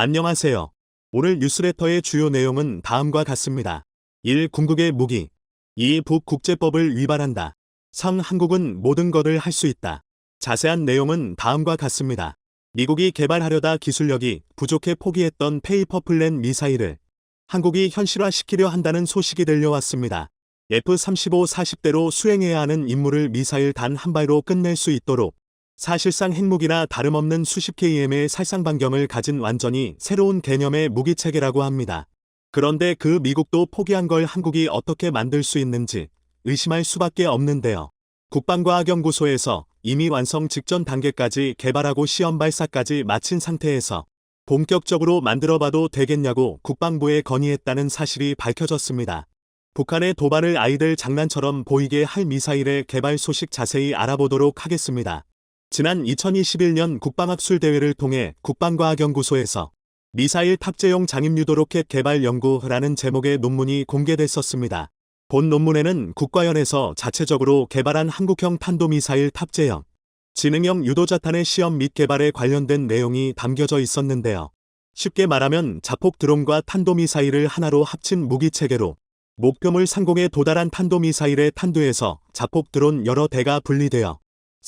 안녕하세요. 오늘 뉴스레터의 주요 내용은 다음과 같습니다. 1. 궁극의 무기. 2. 북국제법을 위반한다. 3. 한국은 모든 것을 할 수 있다. 자세한 내용은 다음과 같습니다. 미국이 개발하려다 기술력이 부족해 포기했던 페이퍼 플랜 미사일을 한국이 현실화시키려 한다는 소식이 들려왔습니다. F-35 40대로 수행해야 하는 임무를 미사일 단 한 발로 끝낼 수 있도록 사실상 핵무기나 다름없는 수십 KM의 살상 반경을 가진 완전히 새로운 개념의 무기체계라고 합니다. 그런데 그 미국도 포기한 걸 한국이 어떻게 만들 수 있는지 의심할 수밖에 없는데요. 국방과학연구소에서 이미 완성 직전 단계까지 개발하고 시험 발사까지 마친 상태에서 본격적으로 만들어봐도 되겠냐고 국방부에 건의했다는 사실이 밝혀졌습니다. 북한의 도발을 아이들 장난처럼 보이게 할 미사일의 개발 소식 자세히 알아보도록 하겠습니다. 지난 2021년 국방학술 대회를 통해 국방과학연구소에서 미사일 탑재용 장입유도 로켓 개발 연구라는 제목의 논문이 공개됐었습니다. 본 논문에는 국과연에서 자체적으로 개발한 한국형 탄도미사일 탑재형 지능형 유도자탄의 시험 및 개발에 관련된 내용이 담겨져 있었는데요. 쉽게 말하면 자폭 드론과 탄도미사일을 하나로 합친 무기체계로 목표물 상공에 도달한 탄도미사일의 탄두에서 자폭 드론 여러 대가 분리되어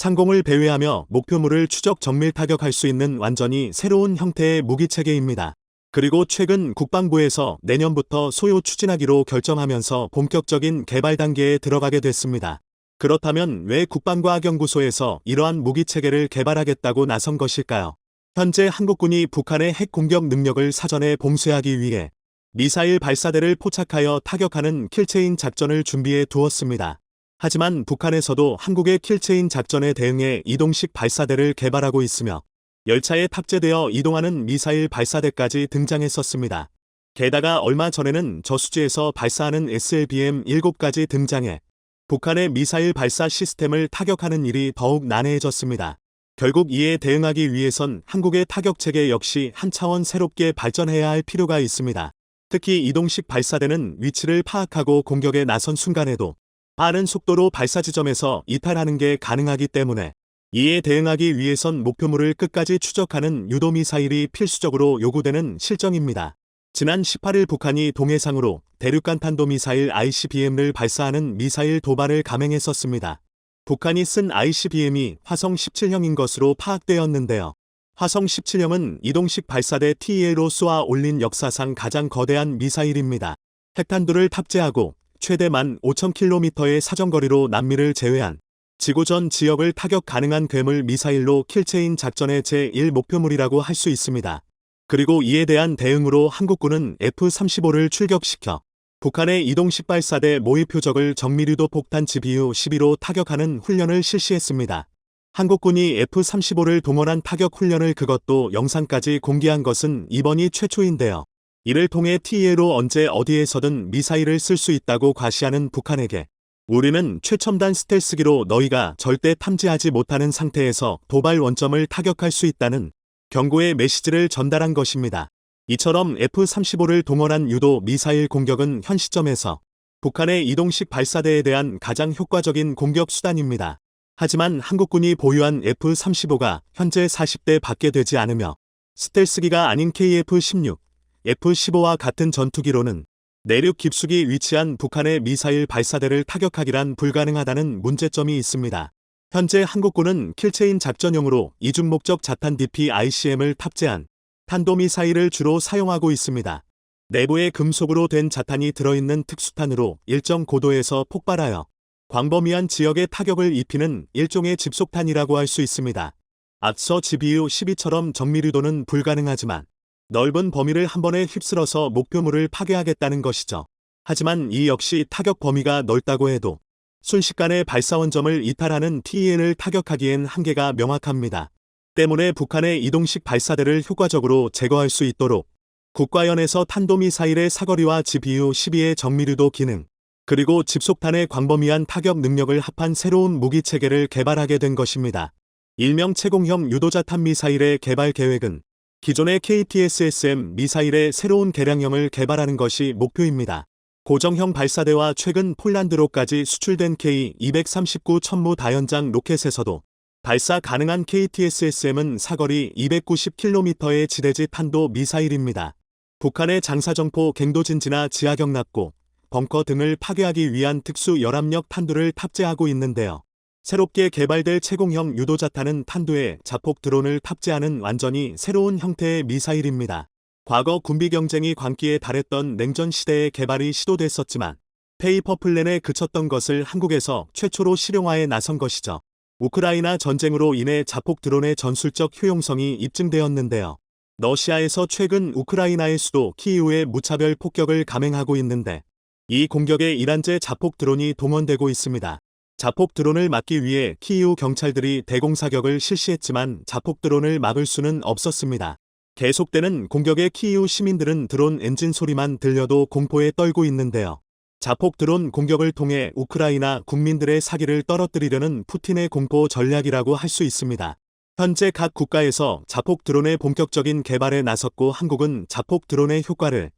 상공을 배회하며 목표물을 추적 정밀 타격할 수 있는 완전히 새로운 형태의 무기체계입니다. 그리고 최근 국방부에서 내년부터 소요 추진하기로 결정하면서 본격적인 개발 단계에 들어가게 됐습니다. 그렇다면 왜 국방과학연구소에서 이러한 무기체계를 개발하겠다고 나선 것일까요? 현재 한국군이 북한의 핵 공격 능력을 사전에 봉쇄하기 위해 미사일 발사대를 포착하여 타격하는 킬체인 작전을 준비해 두었습니다. 하지만 북한에서도 한국의 킬체인 작전에 대응해 이동식 발사대를 개발하고 있으며 열차에 탑재되어 이동하는 미사일 발사대까지 등장했었습니다. 게다가 얼마 전에는 저수지에서 발사하는 SLBM 7까지 등장해 북한의 미사일 발사 시스템을 타격하는 일이 더욱 난해해졌습니다. 결국 이에 대응하기 위해선 한국의 타격 체계 역시 한 차원 새롭게 발전해야 할 필요가 있습니다. 특히 이동식 발사대는 위치를 파악하고 공격에 나선 순간에도 빠른 속도로 발사 지점에서 이탈하는 게 가능하기 때문에 이에 대응하기 위해선 목표물을 끝까지 추적하는 유도미사일이 필수적으로 요구되는 실정입니다. 지난 18일 북한이 동해상으로 대륙간 탄도미사일 ICBM을 발사하는 미사일 도발을 감행했었습니다. 북한이 쓴 ICBM이 화성 17형인 것으로 파악되었는데요. 화성 17형은 이동식 발사대 TE로 쏘아 올린 역사상 가장 거대한 미사일입니다. 핵탄두를 탑재하고 최대 15,000km의 사정거리로 남미를 제외한 지구 전 지역을 타격 가능한 괴물 미사일로 킬체인 작전의 제1목표물이라고 할 수 있습니다. 그리고 이에 대한 대응으로 한국군은 F-35를 출격시켜 북한의 이동식 발사대 모의 표적을 정밀유도 폭탄 GBU 12로 타격하는 훈련을 실시했습니다. 한국군이 F-35를 동원한 타격 훈련을 그것도 영상까지 공개한 것은 이번이 최초인데요. 이를 통해 TA로 언제 어디에서든 미사일을 쓸 수 있다고 과시하는 북한에게 우리는 최첨단 스텔스기로 너희가 절대 탐지하지 못하는 상태에서 도발 원점을 타격할 수 있다는 경고의 메시지를 전달한 것입니다. 이처럼 F-35를 동원한 유도 미사일 공격은 현 시점에서 북한의 이동식 발사대에 대한 가장 효과적인 공격 수단입니다. 하지만 한국군이 보유한 F-35가 현재 40대 밖에 되지 않으며 스텔스기가 아닌 KF-16, F-15와 같은 전투기로는 내륙 깊숙이 위치한 북한의 미사일 발사대를 타격하기란 불가능하다는 문제점이 있습니다. 현재 한국군은 킬체인 작전용으로 이중 목적 자탄 DP-ICM을 탑재한 탄도미사일을 주로 사용하고 있습니다. 내부에 금속으로 된 자탄이 들어있는 특수탄으로 일정 고도에서 폭발하여 광범위한 지역에 타격을 입히는 일종의 집속탄이라고 할 수 있습니다. 앞서 GBU-12처럼 정밀유도는 불가능하지만 넓은 범위를 한 번에 휩쓸어서 목표물을 파괴하겠다는 것이죠. 하지만 이 역시 타격 범위가 넓다고 해도 순식간에 발사원점을 이탈하는 TEN을 타격하기엔 한계가 명확합니다. 때문에 북한의 이동식 발사대를 효과적으로 제거할 수 있도록 국가연에서 탄도미사일의 사거리와 GBU-12의 정밀유도 기능, 그리고 집속탄의 광범위한 타격 능력을 합한 새로운 무기체계를 개발하게 된 것입니다. 일명 채공형 유도자탄 미사일의 개발 계획은 기존의 KTSSM 미사일의 새로운 개량형을 개발하는 것이 목표입니다. 고정형 발사대와 최근 폴란드로까지 수출된 K239 천무 다연장 로켓에서도 발사 가능한 KTSSM은 사거리 290km의 지대지 탄도 미사일입니다. 북한의 장사정포 갱도진지나 지하경납고, 벙커 등을 파괴하기 위한 특수 열압력 탄두를 탑재하고 있는데요. 새롭게 개발될 채공형 유도자탄은 탄두에 자폭 드론을 탑재하는 완전히 새로운 형태의 미사일입니다. 과거 군비 경쟁이 광기에 달했던 냉전 시대에 개발이 시도됐었지만 페이퍼 플랜에 그쳤던 것을 한국에서 최초로 실용화에 나선 것이죠. 우크라이나 전쟁으로 인해 자폭 드론의 전술적 효용성이 입증되었는데요. 러시아에서 최근 우크라이나의 수도 키이우에 무차별 폭격을 감행하고 있는데 이 공격에 이란제 자폭 드론이 동원되고 있습니다. 자폭 드론을 막기 위해 키이우 경찰들이 대공사격을 실시했지만 자폭 드론을 막을 수는 없었습니다. 계속되는 공격에 키이우 시민들은 드론 엔진 소리만 들려도 공포에 떨고 있는데요. 자폭 드론 공격을 통해 우크라이나 국민들의 사기를 떨어뜨리려는 푸틴의 공포 전략이라고 할 수 있습니다. 현재 각 국가에서 자폭 드론의 본격적인 개발에 나섰고 한국은 자폭 드론의 효과를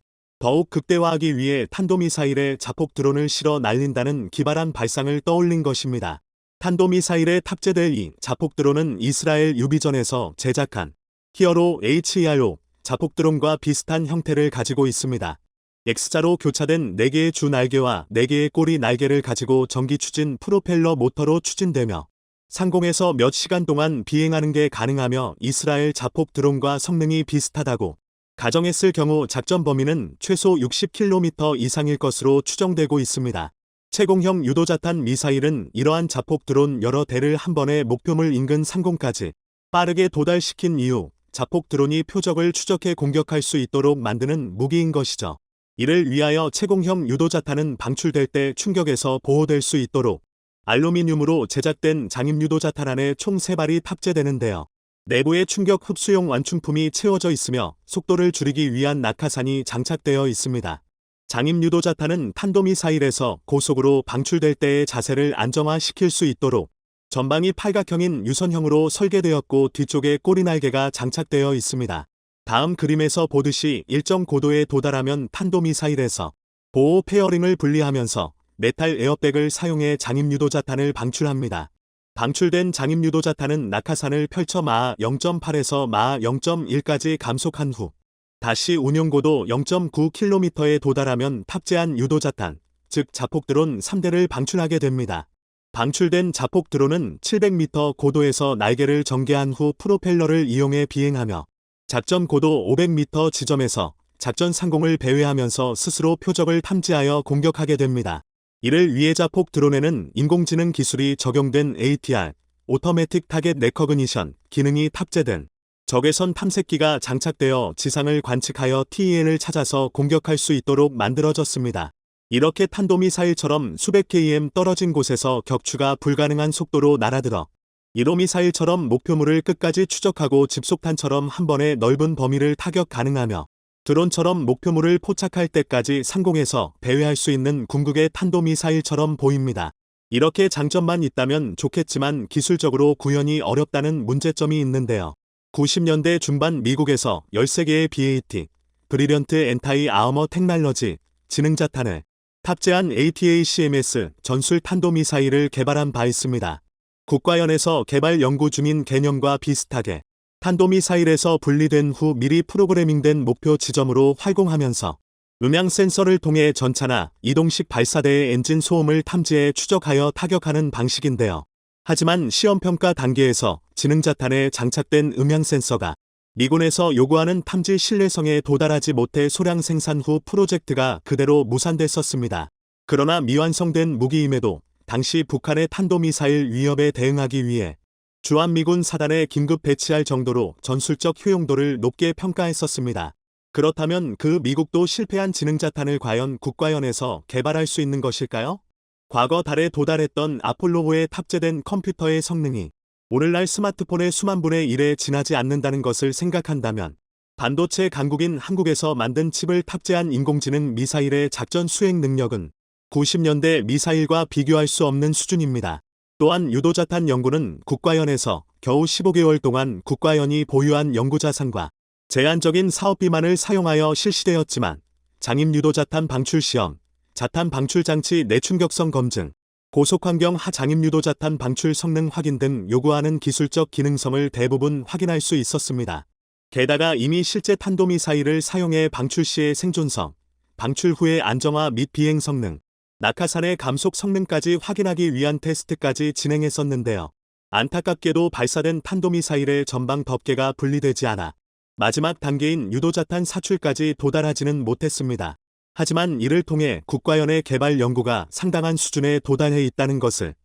더욱 극대화하기 위해 탄도미사일에 자폭 드론을 실어 날린다는 기발한 발상을 떠올린 것입니다. 탄도미사일에 탑재될 이 자폭 드론은 이스라엘 유비전에서 제작한 히어로 HERO 자폭 드론과 비슷한 형태를 가지고 있습니다. X자로 교차된 4개의 주 날개와 4개의 꼬리 날개를 가지고 전기 추진 프로펠러 모터로 추진되며 상공에서 몇 시간 동안 비행하는 게 가능하며 이스라엘 자폭 드론과 성능이 비슷하다고 가정했을 경우 작전 범위는 최소 60km 이상일 것으로 추정되고 있습니다. 채공형 유도자탄 미사일은 이러한 자폭 드론 여러 대를 한 번에 목표물 인근 상공까지 빠르게 도달시킨 이후 자폭 드론이 표적을 추적해 공격할 수 있도록 만드는 무기인 것이죠. 이를 위하여 채공형 유도자탄은 방출될 때 충격에서 보호될 수 있도록 알루미늄으로 제작된 장입 유도자탄 안에 총 3발이 탑재되는데요. 내부에 충격 흡수용 완충품이 채워져 있으며 속도를 줄이기 위한 낙하산이 장착되어 있습니다. 장입 유도자탄은 탄도미사일에서 고속으로 방출될 때의 자세를 안정화시킬 수 있도록 전방이 팔각형인 유선형으로 설계되었고 뒤쪽에 꼬리날개가 장착되어 있습니다. 다음 그림에서 보듯이 일정 고도에 도달하면 탄도미사일에서 보호 페어링을 분리하면서 메탈 에어백을 사용해 장입유도자탄을 방출합니다. 방출된 장입유도 자탄은 낙하산을 펼쳐 마하 0.8에서 마하 0.1까지 감속한 후 다시 운용고도 0.9km에 도달하면 탑재한 유도 자탄, 즉 자폭 드론 3대를 방출하게 됩니다. 방출된 자폭 드론은 700m 고도에서 날개를 전개한 후 프로펠러를 이용해 비행하며 작전 고도 500m 지점에서 작전 상공을 배회하면서 스스로 표적을 탐지하여 공격하게 됩니다. 이를 위해 자폭 드론에는 인공지능 기술이 적용된 ATR, 오토매틱 타겟 레커그니션 기능이 탑재된 적외선 탐색기가 장착되어 지상을 관측하여 TEN을 찾아서 공격할 수 있도록 만들어졌습니다. 이렇게 탄도미사일처럼 수백 km 떨어진 곳에서 격추가 불가능한 속도로 날아들어 1호미사일처럼 목표물을 끝까지 추적하고 집속탄처럼 한 번에 넓은 범위를 타격 가능하며 드론처럼 목표물을 포착할 때까지 상공에서 배회할 수 있는 궁극의 탄도미사일처럼 보입니다. 이렇게 장점만 있다면 좋겠지만 기술적으로 구현이 어렵다는 문제점이 있는데요. 90년대 중반 미국에서 13개의 BAT, 브리련트 엔타이 아어머 테크놀로지, 지능자탄을 탑재한 ATACMS 전술 탄도미사일을 개발한 바 있습니다. 국가연에서 개발 연구 중인 개념과 비슷하게 탄도미사일에서 분리된 후 미리 프로그래밍된 목표 지점으로 활공하면서 음향 센서를 통해 전차나 이동식 발사대의 엔진 소음을 탐지해 추적하여 타격하는 방식인데요. 하지만 시험평가 단계에서 지능자탄에 장착된 음향 센서가 미군에서 요구하는 탐지 신뢰성에 도달하지 못해 소량 생산 후 프로젝트가 그대로 무산됐었습니다. 그러나 미완성된 무기임에도 당시 북한의 탄도미사일 위협에 대응하기 위해 주한미군 사단에 긴급 배치할 정도로 전술적 효용도를 높게 평가했었습니다. 그렇다면 그 미국도 실패한 지능자탄을 과연 국가연에서 개발할 수 있는 것일까요? 과거 달에 도달했던 아폴로호에 탑재된 컴퓨터의 성능이 오늘날 스마트폰의 수만 분의 1에 지나지 않는다는 것을 생각한다면 반도체 강국인 한국에서 만든 칩을 탑재한 인공지능 미사일의 작전 수행 능력은 90년대 미사일과 비교할 수 없는 수준입니다. 또한 유도자탄 연구는 국가연에서 겨우 15개월 동안 국가연이 보유한 연구자산과 제한적인 사업비만을 사용하여 실시되었지만 장입 유도자탄 방출 시험, 자탄 방출 장치 내충격성 검증, 고속환경 하장임 유도자탄 방출 성능 확인 등 요구하는 기술적 기능성을 대부분 확인할 수 있었습니다. 게다가 이미 실제 탄도미사일을 사용해 방출 시의 생존성, 방출 후의 안정화 및 비행 성능, 낙하산의 감속 성능까지 확인하기 위한 테스트까지 진행했었는데요. 안타깝게도 발사된 탄도미사일의 전방 덮개가 분리되지 않아 마지막 단계인 유도자탄 사출까지 도달하지는 못했습니다. 하지만 이를 통해 국가연의 개발 연구가 상당한 수준에 도달해 있다는 것을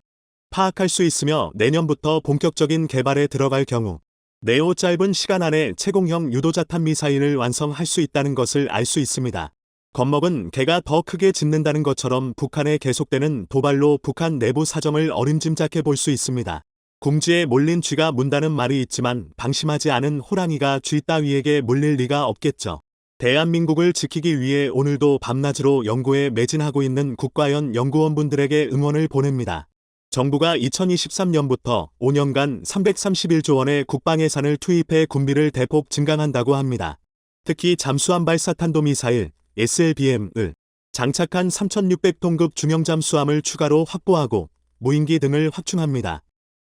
파악할 수 있으며 내년부터 본격적인 개발에 들어갈 경우 네오 짧은 시간 안에 채공형 유도자탄 미사일을 완성할 수 있다는 것을 알 수 있습니다. 겁먹은 개가 더 크게 짖는다는 것처럼 북한에 계속되는 도발로 북한 내부 사정을 어림짐작해 볼 수 있습니다. 궁지에 몰린 쥐가 문다는 말이 있지만 방심하지 않은 호랑이가 쥐 따위에게 물릴 리가 없겠죠. 대한민국을 지키기 위해 오늘도 밤낮으로 연구에 매진하고 있는 국가연 연구원분들에게 응원을 보냅니다. 정부가 2023년부터 5년간 331조 원의 국방 예산을 투입해 군비를 대폭 증강한다고 합니다. 특히 잠수함 발사 탄도미사일 SLBM을 장착한 3600톤급 중형 잠 수함을 추가로 확보하고 무인기 등을 확충합니다.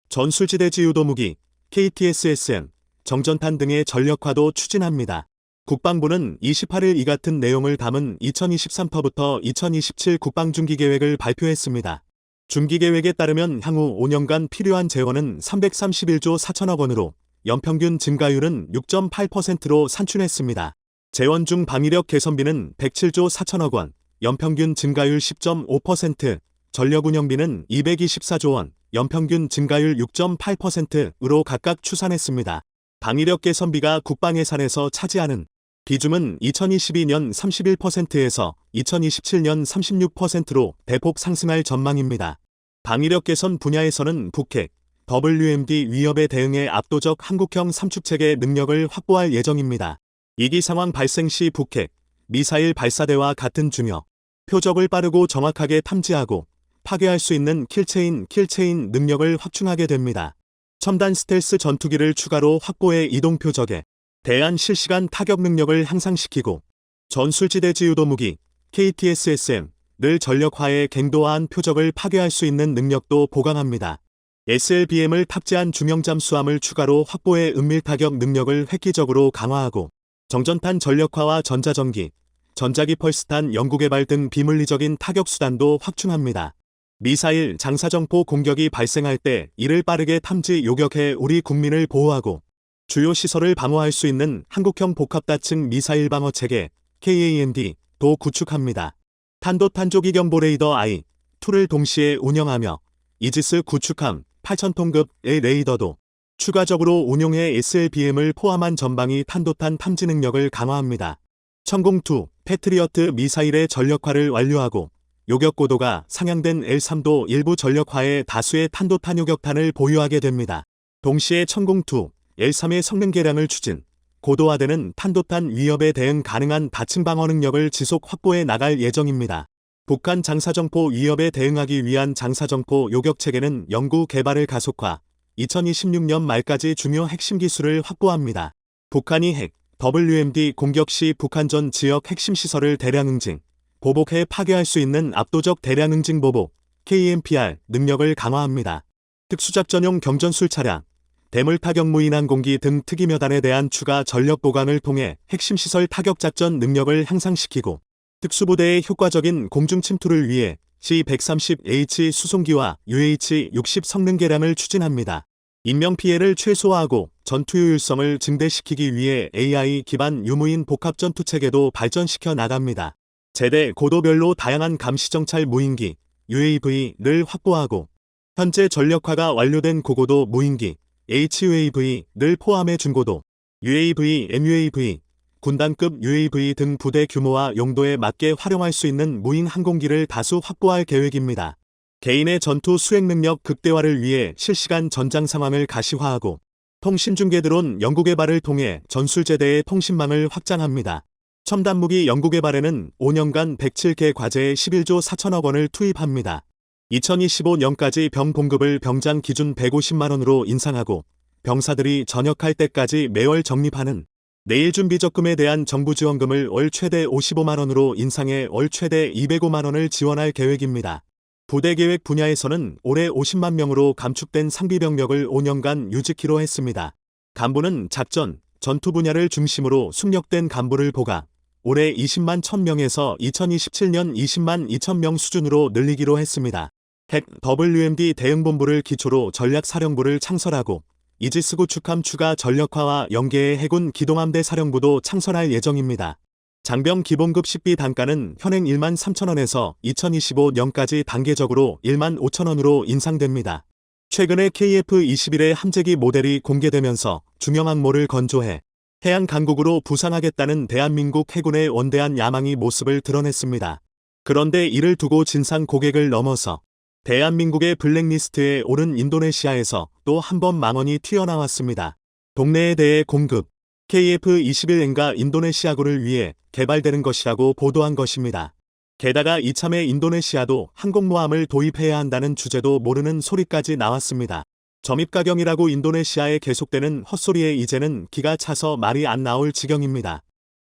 전술지대 지유도 무기 KTSSM, 정전탄 등의 전력화도 추진합니다. 국방부는 28일 이 같은 내용을 담은 2023파부터 2027 국방중기 계획을 발표했습니다. 중기 계획에 따르면 향후 5년간 필요한 재원은 331조 4천억 원으로 연평균 증가율은 6.8%로 산출했습니다. 재원 중 방위력 개선비는 107조 4천억 원, 연평균 증가율 10.5%, 전력 운영비는 224조 원, 연평균 증가율 6.8%으로 각각 추산했습니다. 방위력 개선비가 국방 예산에서 차지하는 비중은 2022년 31%에서 2027년 36%로 대폭 상승할 전망입니다. 방위력 개선 분야에서는 북핵, WMD 위협에 대응해 압도적 한국형 삼축체계 능력을 확보할 예정입니다. 이기 상황 발생 시 북핵, 미사일 발사대와 같은 중요, 표적을 빠르고 정확하게 탐지하고 파괴할 수 있는 킬체인, 킬체인 능력을 확충하게 됩니다. 첨단 스텔스 전투기를 추가로 확보해 이동 표적에 대한 실시간 타격 능력을 향상시키고 전술지대 지유도 무기 KTSSM을 전력화해 갱도화한 표적을 파괴할 수 있는 능력도 보강합니다. SLBM을 탑재한 중형 잠수함을 추가로 확보해 은밀 타격 능력을 획기적으로 강화하고 정전탄 전력화와 전자전기, 전자기 펄스탄 연구개발 등 비물리적인 타격 수단도 확충합니다. 미사일 장사정포 공격이 발생할 때 이를 빠르게 탐지 요격해 우리 국민을 보호하고 주요 시설을 방어할 수 있는 한국형 복합다층 미사일 방어 체계 KAMD도 구축합니다. 탄도 탄조기 경 보 레이더 I2를 동시에 운영하며 이지스 구축함 8,000톤급의 레이더도 추가적으로 운용해 SLBM을 포함한 전방위 탄도탄 탐지 능력을 강화합니다. 천공2 패트리어트 미사일의 전력화를 완료하고 요격 고도가 상향된 L3도 일부 전력화에 다수의 탄도탄 요격탄을 보유하게 됩니다. 동시에 천공2 L3의 성능 개량을 추진, 고도화되는 탄도탄 위협에 대응 가능한 다층 방어 능력을 지속 확보해 나갈 예정입니다. 북한 장사정포 위협에 대응하기 위한 장사정포 요격 체계는 연구 개발을 가속화, 2026년 말까지 중요 핵심 기술을 확보합니다. 북한이 핵, WMD 공격 시 북한 전 지역 핵심 시설을 대량 응징, 보복해 파괴할 수 있는 압도적 대량 응징 보복, KMPR 능력을 강화합니다. 특수작전용 경전술 차량, 대물 타격 무인 항 공기 등 특이묘단에 대한 추가 전력 보강을 통해 핵심 시설 타격 작전 능력을 향상시키고 특수부대의 효과적인 공중 침투를 위해 C-130H 수송기와 UH-60 성능 개량을 추진합니다. 인명 피해를 최소화하고 전투 효율성을 증대시키기 위해 AI 기반 유무인 복합 전투 체계도 발전시켜 나갑니다. 제대 고도별로 다양한 감시정찰 무인기 UAV를 확보하고 현재 전력화가 완료된 고고도 무인기 HUAV를 포함해 중고도 UAV, MUAV, 군단급 UAV 등 부대 규모와 용도에 맞게 활용할 수 있는 무인 항공기를 다수 확보할 계획입니다. 개인의 전투 수행 능력 극대화를 위해 실시간 전장 상황을 가시화하고 통신 중계 드론 연구개발을 통해 전술제대의 통신망을 확장합니다. 첨단 무기 연구개발에는 5년간 107개 과제에 11조 4천억 원을 투입합니다. 2025년까지 병 공급을 병장 기준 150만 원으로 인상하고 병사들이 전역할 때까지 매월 적립하는 내일 준비 적금에 대한 정부 지원금을 월 최대 55만 원으로 인상해 월 최대 205만 원을 지원할 계획입니다. 부대 계획 분야에서는 올해 50만 명으로 감축된 상비 병력을 5년간 유지키로 했습니다. 간부는 작전, 전투 분야를 중심으로 숙력된 간부를 보가 올해 20만 1000명에서 2027년 20만 2000명 수준으로 늘리기로 했습니다. 핵 WMD 대응본부를 기초로 전략사령부를 창설하고 이지스 구 축함 추가 전력화와 연계의 해군 기동함대 사령부도 창설할 예정입니다. 장병 기본급 식비 단가는 현행 1만 3천원에서 2025년까지 단계적으로 1만 5천원으로 인상됩니다. 최근에 KF-21의 함재기 모델이 공개되면서 중형 항모를 건조해 해양 강국으로 부상하겠다는 대한민국 해군의 원대한 야망이 모습을 드러냈습니다. 그런데 이를 두고 진상 고객을 넘어서 대한민국의 블랙리스트에 오른 인도네시아에서 또 한 번 망언이 튀어나왔습니다. 동네에 대해 공급 KF-21N가 인도네시아군을 위해 개발되는 것이라고 보도한 것입니다. 게다가 이참에 인도네시아도 항공모함을 도입해야 한다는 주제도 모르는 소리까지 나왔습니다. 점입가경이라고 인도네시아에 계속되는 헛소리에 이제는 기가 차서 말이 안 나올 지경입니다.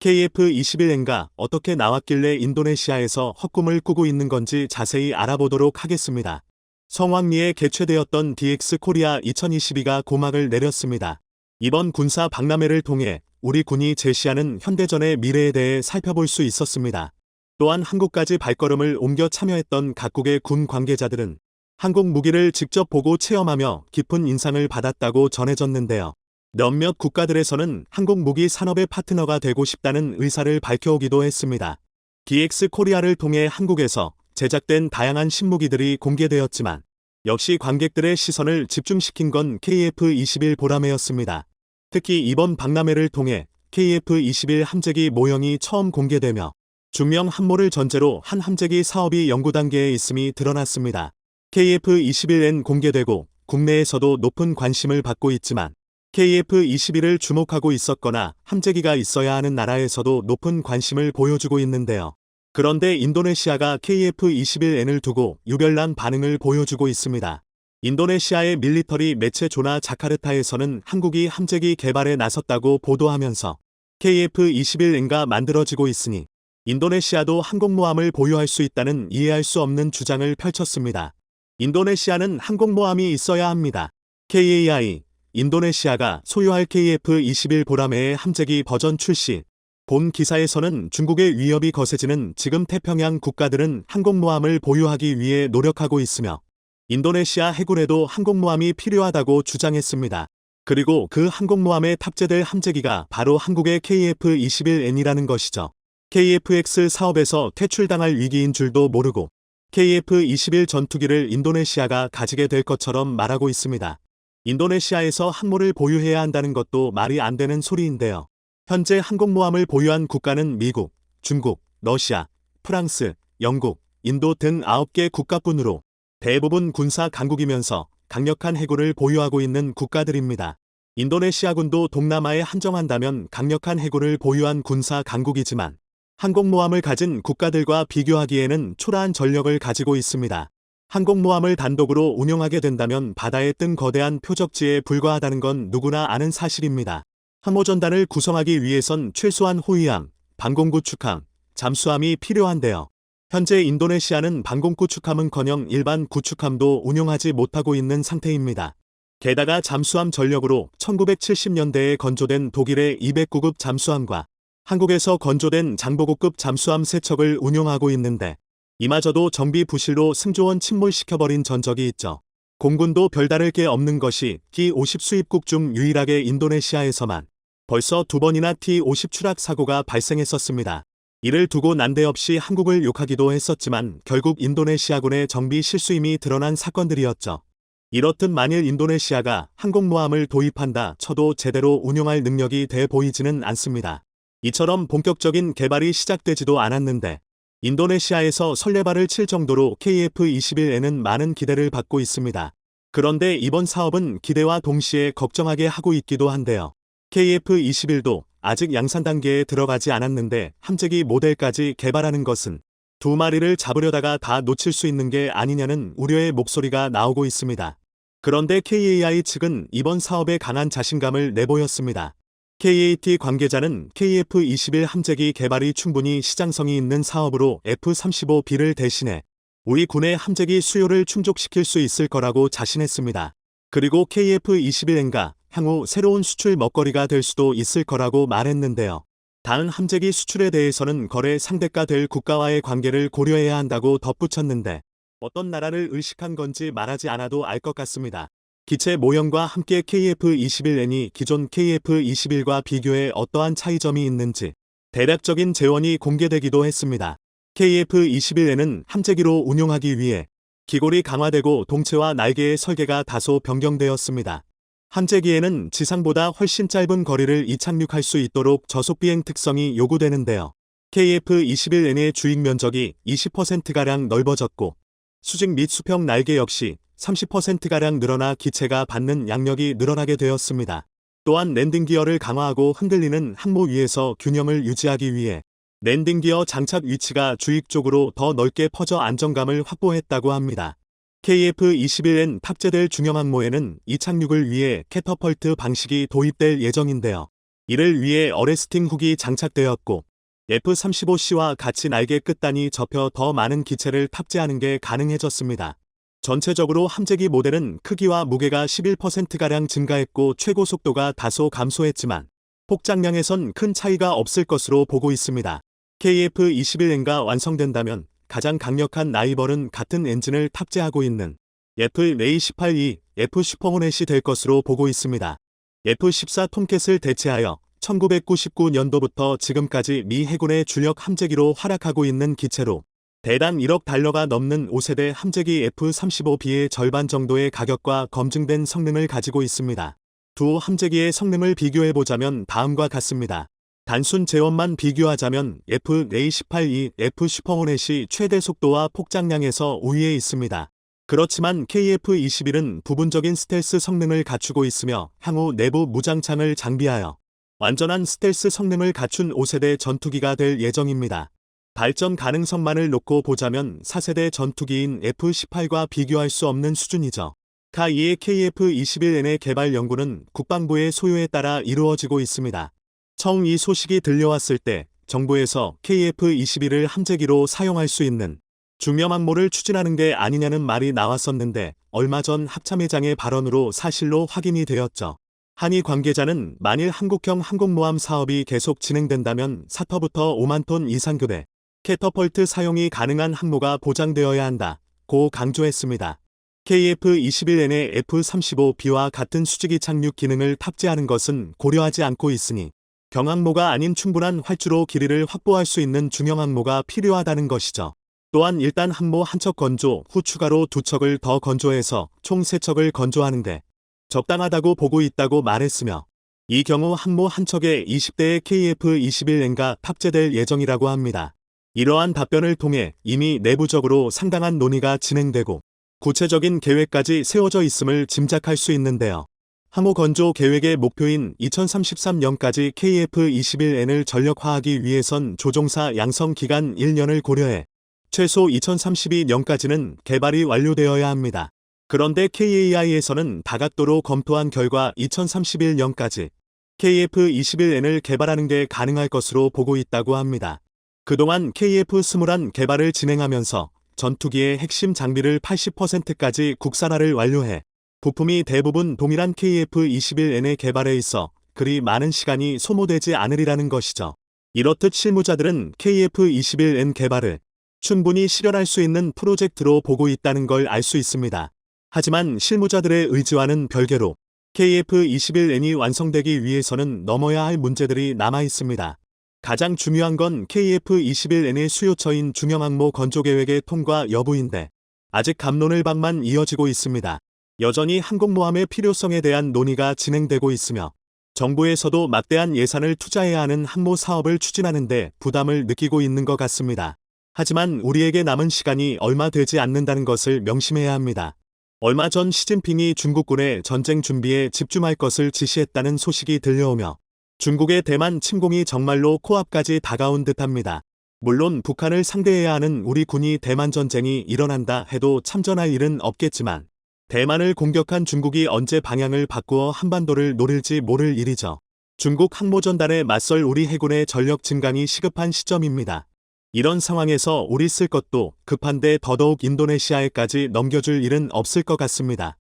KF-21N가 어떻게 나왔길래 인도네시아에서 헛꿈을 꾸고 있는 건지 자세히 알아보도록 하겠습니다. 성황리에 개최되었던 DX 코리아 2022가 고막을 내렸습니다. 이번 군사 박람회를 통해 우리 군이 제시하는 현대전의 미래에 대해 살펴볼 수 있었습니다. 또한 한국까지 발걸음을 옮겨 참여했던 각국의 군 관계자들은 한국 무기를 직접 보고 체험하며 깊은 인상을 받았다고 전해졌는데요. 몇몇 국가들에서는 한국 무기 산업의 파트너가 되고 싶다는 의사를 밝혀오기도 했습니다. DX 코리아를 통해 한국에서 제작된 다양한 신무기들이 공개되었지만 역시 관객들의 시선을 집중시킨 건 KF-21 보람회였습니다. 특히 이번 박람회를 통해 KF-21 함재기 모형이 처음 공개되며 중명 함모를 전제로 한 함재기 사업이 연구 단계에 있음이 드러났습니다. KF-21N 공개되고 국내에서도 높은 관심을 받고 있지만 KF-21을 주목하고 있었거나 함재기가 있어야 하는 나라에서도 높은 관심을 보여주고 있는데요. 그런데 인도네시아가 KF-21N을 두고 유별난 반응을 보여주고 있습니다. 인도네시아의 밀리터리 매체 조나 자카르타에서는 한국이 함재기 개발에 나섰다고 보도하면서 KF-21N가 만들어지고 있으니 인도네시아도 항공모함을 보유할 수 있다는 이해할 수 없는 주장을 펼쳤습니다. 인도네시아는 항공모함이 있어야 합니다. KAI 인도네시아가 소유할 KF-21 보라매의 함재기 버전 출시 본 기사에서는 중국의 위협이 거세지는 지금 태평양 국가들은 항공모함을 보유하기 위해 노력하고 있으며 인도네시아 해군에도 항공모함이 필요하다고 주장했습니다. 그리고 그 항공모함에 탑재될 함재기가 바로 한국의 KF-21N이라는 것이죠. KF-X 사업에서 퇴출당할 위기인 줄도 모르고 KF-21 전투기를 인도네시아가 가지게 될 것처럼 말하고 있습니다. 인도네시아에서 항모를 보유해야 한다는 것도 말이 안 되는 소리인데요. 현재 항공모함을 보유한 국가는 미국, 중국, 러시아, 프랑스, 영국, 인도 등 9개 국가뿐으로 대부분 군사 강국이면서 강력한 해군을 보유하고 있는 국가들입니다. 인도네시아군도 동남아에 한정한다면 강력한 해군을 보유한 군사 강국이지만 항공모함을 가진 국가들과 비교하기에는 초라한 전력을 가지고 있습니다. 항공모함을 단독으로 운영하게 된다면 바다에 뜬 거대한 표적지에 불과하다는 건 누구나 아는 사실입니다. 항모전단을 구성하기 위해선 최소한 호위함, 방공구축함, 잠수함이 필요한데요. 현재 인도네시아는 방공구축함은커녕 일반 구축함도 운용하지 못하고 있는 상태입니다. 게다가 잠수함 전력으로 1970년대에 건조된 독일의 209급 잠수함과 한국에서 건조된 장보고급 잠수함 3척을 운용하고 있는데 이마저도 정비 부실로 승조원 침몰시켜버린 전적이 있죠. 공군도 별다를 게 없는 것이 T-50 수입국 중 유일하게 인도네시아에서만 벌써 두 번이나 T-50 추락 사고가 발생했었습니다. 이를 두고 난데없이 한국을 욕하기도 했었지만 결국 인도네시아군의 정비 실수임이 드러난 사건들이었죠. 이렇듯 만일 인도네시아가 항공모함을 도입한다 쳐도 제대로 운용할 능력이 돼 보이지는 않습니다. 이처럼 본격적인 개발이 시작되지도 않았는데 인도네시아에서 설레발을 칠 정도로 KF-21에는 많은 기대를 받고 있습니다. 그런데 이번 사업은 기대와 동시에 걱정하게 하고 있기도 한데요. KF-21도 아직 양산 단계에 들어가지 않았는데 함재기 모델까지 개발하는 것은 두 마리를 잡으려다가 다 놓칠 수 있는 게 아니냐는 우려의 목소리가 나오고 있습니다. 그런데 KAI 측은 이번 사업에 강한 자신감을 내보였습니다. KAT 관계자는 KF-21 함재기 개발이 충분히 시장성이 있는 사업으로 F-35B를 대신해 우리 군의 함재기 수요를 충족시킬 수 있을 거라고 자신했습니다. 그리고 KF-21N가 향후 새로운 수출 먹거리가 될 수도 있을 거라고 말했는데요. 다른 함재기 수출에 대해서는 거래 상대가 될 국가와의 관계를 고려해야 한다고 덧붙였는데 어떤 나라를 의식한 건지 말하지 않아도 알 것 같습니다. 기체 모형과 함께 KF-21N이 기존 KF-21과 비교해 어떠한 차이점이 있는지 대략적인 재원이 공개되기도 했습니다. KF-21N은 함재기로 운용하기 위해 기골이 강화되고 동체와 날개의 설계가 다소 변경되었습니다. 함재기에는 지상보다 훨씬 짧은 거리를 이착륙할 수 있도록 저속 비행 특성이 요구되는데요. KF-21N의 주익 면적이 20%가량 넓어졌고 수직 및 수평 날개 역시 30%가량 늘어나 기체가 받는 양력이 늘어나게 되었습니다. 또한 랜딩 기어를 강화하고 흔들리는 항모 위에서 균형을 유지하기 위해 랜딩 기어 장착 위치가 주익 쪽으로 더 넓게 퍼져 안정감을 확보했다고 합니다. KF-21N 탑재될 중형 항모에는 이착륙을 위해 캐터펄트 방식이 도입될 예정인데요. 이를 위해 어레스팅 훅이 장착되었고 F-35C와 같이 날개 끝단이 접혀 더 많은 기체를 탑재하는 게 가능해졌습니다. 전체적으로 함재기 모델은 크기와 무게가 11%가량 증가했고 최고 속도가 다소 감소했지만 폭장량에선 큰 차이가 없을 것으로 보고 있습니다. KF-21N가 완성된다면 가장 강력한 라이벌은 같은 엔진을 탑재하고 있는 F-A18E F 슈퍼호넷이 될 것으로 보고 있습니다. F-14 톰캣을 대체하여 1999년도부터 지금까지 미 해군의 주력 함재기로 활약하고 있는 기체로 대당 1억 달러가 넘는 5세대 함재기 F-35B의 절반 정도의 가격과 검증된 성능을 가지고 있습니다. 두 함재기의 성능을 비교해보자면 다음과 같습니다. 단순 재원만 비교하자면 F-A18E F 슈퍼호넷이 최대 속도와 폭장량에서 우위에 있습니다. 그렇지만 KF-21은 부분적인 스텔스 성능을 갖추고 있으며 향후 내부 무장창을 장비하여 완전한 스텔스 성능을 갖춘 5세대 전투기가 될 예정입니다. 발전 가능성만을 놓고 보자면 4세대 전투기인 F-18과 비교할 수 없는 수준이죠. 카2의 KF-21N의 개발 연구는 국방부의 소요에 따라 이루어지고 있습니다. 처음 이 소식이 들려왔을 때 정부에서 KF-21을 함재기로 사용할 수 있는 중염 항모를 추진하는 게 아니냐는 말이 나왔었는데 얼마 전 합참회장의 발언으로 사실로 확인이 되었죠. 한이 관계자는 만일 한국형 항공모함 사업이 계속 진행된다면 4터부터 5만 톤 이상급의 캐터펄트 사용이 가능한 항모가 보장되어야 한다. 고 강조했습니다. KF-21N의 F-35B와 같은 수직이 착륙 기능을 탑재하는 것은 고려하지 않고 있으니 경항모가 아닌 충분한 활주로 길이를 확보할 수 있는 중형 항모가 필요하다는 것이죠. 또한 일단 항모 한 척 건조 후 추가로 두 척을 더 건조해서 총 세 척을 건조하는데 적당하다고 보고 있다고 말했으며 이 경우 항모 한 척에 20대의 KF-21N가 탑재될 예정이라고 합니다. 이러한 답변을 통해 이미 내부적으로 상당한 논의가 진행되고 구체적인 계획까지 세워져 있음을 짐작할 수 있는데요. 항모 건조 계획의 목표인 2033년까지 KF-21N을 전력화하기 위해선 조종사 양성 기간 1년을 고려해 최소 2032년까지는 개발이 완료되어야 합니다. 그런데 KAI에서는 다각도로 검토한 결과 2031년까지 KF-21N을 개발하는 게 가능할 것으로 보고 있다고 합니다. 그동안 KF-21 개발을 진행하면서 전투기의 핵심 장비를 80%까지 국산화를 완료해 부품이 대부분 동일한 KF-21N의 개발에 있어 그리 많은 시간이 소모되지 않으리라는 것이죠. 이렇듯 실무자들은 KF-21N 개발을 충분히 실현할 수 있는 프로젝트로 보고 있다는 걸 알 수 있습니다. 하지만 실무자들의 의지와는 별개로 KF-21N이 완성되기 위해서는 넘어야 할 문제들이 남아 있습니다. 가장 중요한 건 KF-21N의 수요처인 중형항모 건조 계획의 통과 여부인데 아직 감론을 박만 이어지고 있습니다. 여전히 항공모함의 필요성에 대한 논의가 진행되고 있으며 정부에서도 막대한 예산을 투자해야 하는 항모 사업을 추진하는데 부담을 느끼고 있는 것 같습니다. 하지만 우리에게 남은 시간이 얼마 되지 않는다는 것을 명심해야 합니다. 얼마 전 시진핑이 중국군의 전쟁 준비에 집중할 것을 지시했다는 소식이 들려오며 중국의 대만 침공이 정말로 코앞까지 다가온 듯합니다. 물론 북한을 상대해야 하는 우리 군이 대만 전쟁이 일어난다 해도 참전할 일은 없겠지만 대만을 공격한 중국이 언제 방향을 바꾸어 한반도를 노릴지 모를 일이죠. 중국 항모전단에 맞설 우리 해군의 전력 증강이 시급한 시점입니다. 이런 상황에서 우리 쓸 것도 급한데 더더욱 인도네시아에까지 넘겨줄 일은 없을 것 같습니다.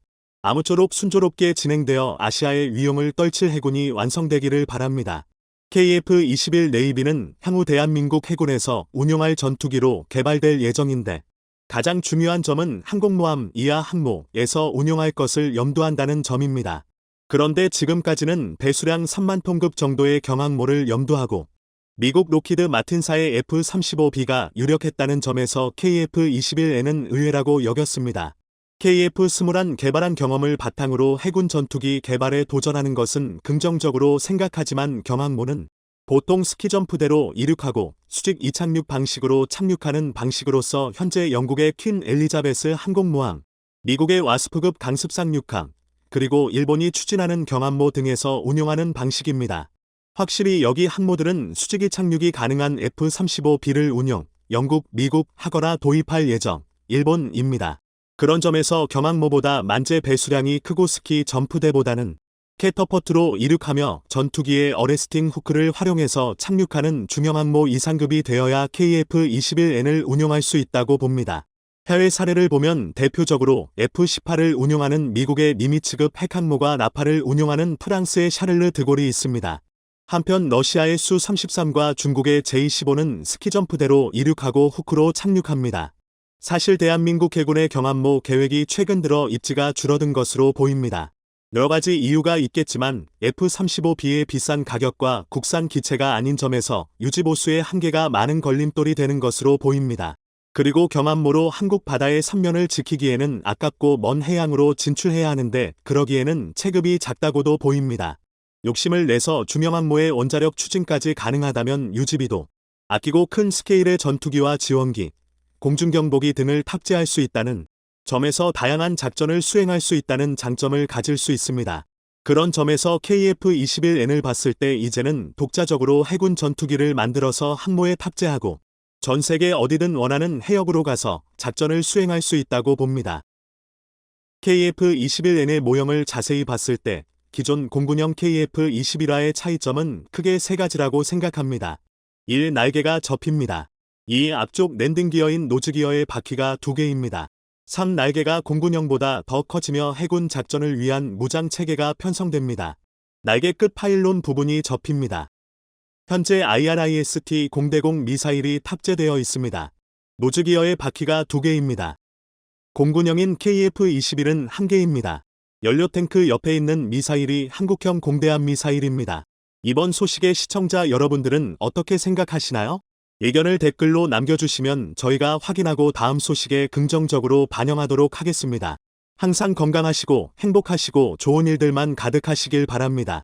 아무쪼록 순조롭게 진행되어 아시아의 위용을 떨칠 해군이 완성되기를 바랍니다. KF-21 네이비는 향후 대한민국 해군에서 운용할 전투기로 개발될 예정인데 가장 중요한 점은 항공모함 이하 항모에서 운용할 것을 염두한다는 점입니다. 그런데 지금까지는 배수량 3만 톤급 정도의 경항모를 염두하고 미국 로키드 마틴사의 F-35B가 유력했다는 점에서 KF-21N은 의외라고 여겼습니다. KF-21 개발한 경험을 바탕으로 해군 전투기 개발에 도전하는 것은 긍정적으로 생각하지만 경항모는 보통 스키점프대로 이륙하고 수직 이착륙 방식으로 착륙하는 방식으로서 현재 영국의 퀸 엘리자베스 항공모함, 미국의 와스프급 강습상륙함, 그리고 일본이 추진하는 경항모 등에서 운용하는 방식입니다. 확실히 여기 항모들은 수직이 착륙이 가능한 F-35B를 운용, 영국, 미국 하거나 도입할 예정, 일본입니다. 그런 점에서 경항모보다 만재 배수량이 크고 스키 점프대보다는 캐터퍼트로 이륙하며 전투기의 어레스팅 후크를 활용해서 착륙하는 중형항모 이상급이 되어야 KF-21N을 운용할 수 있다고 봅니다. 해외 사례를 보면 대표적으로 F-18을 운용하는 미국의 니미츠급 핵항모가 나팔을 운용하는 프랑스의 샤를르 드골이 있습니다. 한편 러시아의 수-33과 중국의 J-15는 스키점프대로 이륙하고 후크로 착륙합니다. 사실 대한민국 해군의 경함모 계획이 최근 들어 입지가 줄어든 것으로 보입니다. 여러 가지 이유가 있겠지만 F-35B의 비싼 가격과 국산 기체가 아닌 점에서 유지보수의 한계가 많은 걸림돌이 되는 것으로 보입니다. 그리고 경함모로 한국 바다의 삼면을 지키기에는 아깝고 먼 해양으로 진출해야 하는데 그러기에는 체급이 작다고도 보입니다. 욕심을 내서 중형항모의 원자력 추진까지 가능하다면 유지비도 아끼고 큰 스케일의 전투기와 지원기, 공중경보기 등을 탑재할 수 있다는 점에서 다양한 작전을 수행할 수 있다는 장점을 가질 수 있습니다. 그런 점에서 KF-21N을 봤을 때 이제는 독자적으로 해군 전투기를 만들어서 항모에 탑재하고 전 세계 어디든 원하는 해역으로 가서 작전을 수행할 수 있다고 봅니다. KF-21N의 모형을 자세히 봤을 때 기존 공군형 KF-21화의 차이점은 크게 세 가지라고 생각합니다. 1. 날개가 접힙니다. 2. 앞쪽 랜딩 기어인 노즈 기어의 바퀴가 두 개입니다. 3. 날개가 공군형보다 더 커지며 해군 작전을 위한 무장 체계가 편성됩니다. 날개 끝 파일론 부분이 접힙니다. 현재 IRIS-T 공대공 미사일이 탑재되어 있습니다. 노즈 기어의 바퀴가 두 개입니다. 공군형인 KF-21은 한 개입니다. 연료 탱크 옆에 있는 미사일이 한국형 공대함 미사일입니다. 이번 소식의 시청자 여러분들은 어떻게 생각하시나요? 의견을 댓글로 남겨주시면 저희가 확인하고 다음 소식에 긍정적으로 반영하도록 하겠습니다. 항상 건강하시고 행복하시고 좋은 일들만 가득하시길 바랍니다.